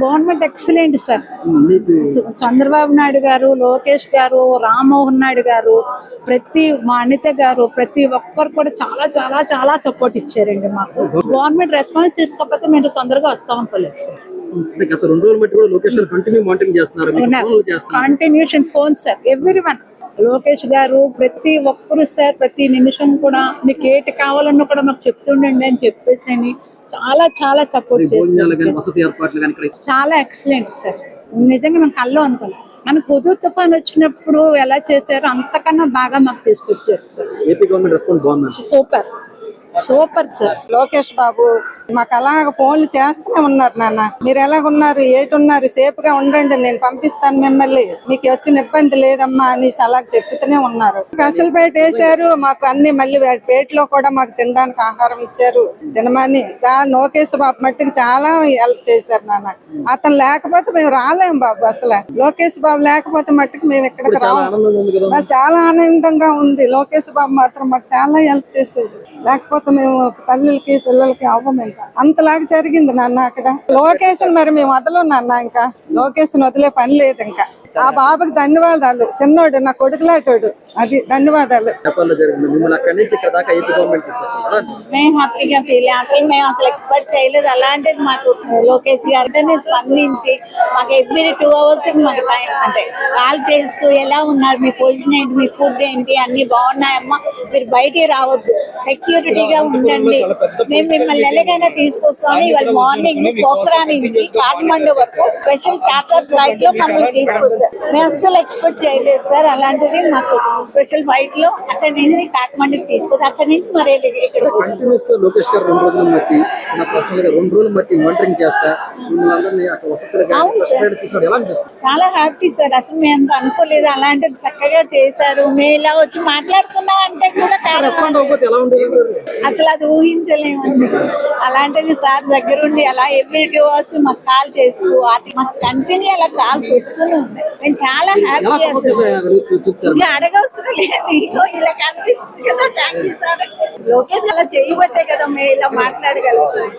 Government excellent sir. Chandrababu Naidu గారు లోకేష్ గారు రామ్మోహన్ నాయుడు గారు ప్రతి మా అనిత గారు ప్రతి ఒక్కరు కూడా చాలా చాలా చాలా సపోర్ట్ ఇచ్చారండి మాకు. గవర్నమెంట్ రెస్పాన్స్ తీసుకోకపోతే మీరు తొందరగా వస్తాం అనుకోలేదు సార్. అంటే గత రెండు రోజులు బట్టి కూడా లొకేషన్ కంటిన్యూ మానిటరింగ్ చేస్తున్నారు? Continuation phone sir every one Lokesh గారు ప్రతి ఒక్కరు సార్ ప్రతి నిమిషం కూడా మీకు ఏటి కావాలన్నా కూడా మాకు చెప్తుండండి అని చెప్పేసి అని చాలా చాలా సపోర్ట్ చేస్తారు చాలా ఎక్సలెంట్ సార్. నిజంగా మనం కల్లో అనుకోలేదు మనకు హుదూ తుఫాన్ వచ్చినప్పుడు ఎలా చేశారో అంతకన్నా బాగా మాకు తీసుకొచ్చారు sir. Super. Super sir. Lokesh Babu మాకు అలాగ ఫోన్లు చేస్తూనే ఉన్నారు నాన్న. మీరు ఎలాగున్నారు ఏటున్నారు సేఫ్గా ఉండండి నేను పంపిస్తాను మిమ్మల్ని. మీకు వచ్చిన ఇబ్బంది లేదమ్మా అని అలాగ చెప్తూనే ఉన్నారు. పెసలు పేట వేసారు మాకు అన్ని మళ్ళీ పేటలో కూడా మాకు తినడానికి ఆహారం ఇచ్చారు. తినమని. చాలా లోకేష్ బాబు మట్టుకు చాలా హెల్ప్ చేశారు నాన్న. అతను లేకపోతే మేము రాలేం బాబు అసలు. లోకేష్ బాబు లేకపోతే మట్టుకు మేము ఇక్కడికి రాము. చాలా ఆనందంగా ఉంది. లోకేష్ బాబు మాత్రం మాకు చాలా హెల్ప్ చేసేది లేకపోతే మేము తల్లులకి పిల్లలకి అవ్వము ఇంకా. అంతలాగా జరిగింది నాన్న అక్కడ. లోకేష్ మరి మేము వదలం నాన్న ఇంకా. లోకేష్ వదిలే పని లేదు ఇంకా. ఆ బాబుకి ధన్యవాదాలు. చిన్నోడు నా కొడుకులాటోడు అది ధన్యవాదాలు. నేపాల్లో జరిగింది. మిమ్మల్ని అక్కడి నుంచి ఇక్కడ దాకా ఏపీ గవర్నమెంట్ తీసుకొచ్చింది కదా? మేము హ్యాపీగా ఫీల్ అసలు మేము అసలు ఎక్స్పెక్ట్ చేయలేదు. అలాంటిది మాకు లోకేష్ గారితో స్పందించి మాకు ఎవ్రీ టూ అవర్స్ మాకు టైం అంటే కాల్ చేస్తూ ఎలా ఉన్నారు? మీ పొజిషన్ ఏంటి? మీ ఫుడ్ ఏంటి? అన్ని బాగున్నాయమ్మా. మీరు బయటికి రావద్దు. సెక్యూరిటీగా ఉండండి. మేము మిమ్మల్ని ఎలాగైనా తీసుకొస్తాము ఇవాళ మార్నింగ్ పోఖ్రా నుంచి కాఠ్మండు వరకు స్పెషల్ చార్టర్ ఫ్లైట్లో మమ్మల్ని తీసుకొచ్చారు. మేము అస్సలు ఎక్స్పెక్ట్ చేయలేదు సార్. అలాంటిది మాకు స్పెషల్ ఫ్లైట్లో అక్కడి నుంచి కాఠ్మండుకి తీసుకొచ్చి అక్కడి నుంచి మరి ఇక్కడ కంటిన్యూస్గా లోకేష్ గారు రెండు రోజులు బట్టి నా పర్సనల్గా రెండు రోజులు బట్టి మానిటరింగ్ చేస్తా. మిమ్మల్ని అందరినీ అక్కడ వసతులు అవును సార్. కానీ తీసుకున్నాడు ఎలా అనిపిస్తుంది? చాలా హ్యాపీ సార్. అసలు మేము అనుకోలేదు. అలాంటిది చక్కగా చేశారు. మేము ఇలా వచ్చి మాట్లాడుతున్నాం అంటే కూడా అసలు అది ఊహించలేమండి. అలాంటిది సార్ దగ్గరుండి అలా ఎవ్రీ టూ అవర్స్ మాకు కాల్ చేస్తూ వాటి మాకు కంటిన్యూ అలా కాల్స్ వస్తూనే నేను చాలా హ్యాపీ అసలు. అడగవసరం లేదు. ఇగో ఇలా కనిపిస్తుంది కదా థ్యాంక్ యూ సార్ లోకేష్ అలా చేయబట్టే కదా మేము ఇలా మాట్లాడగలుగుతాం.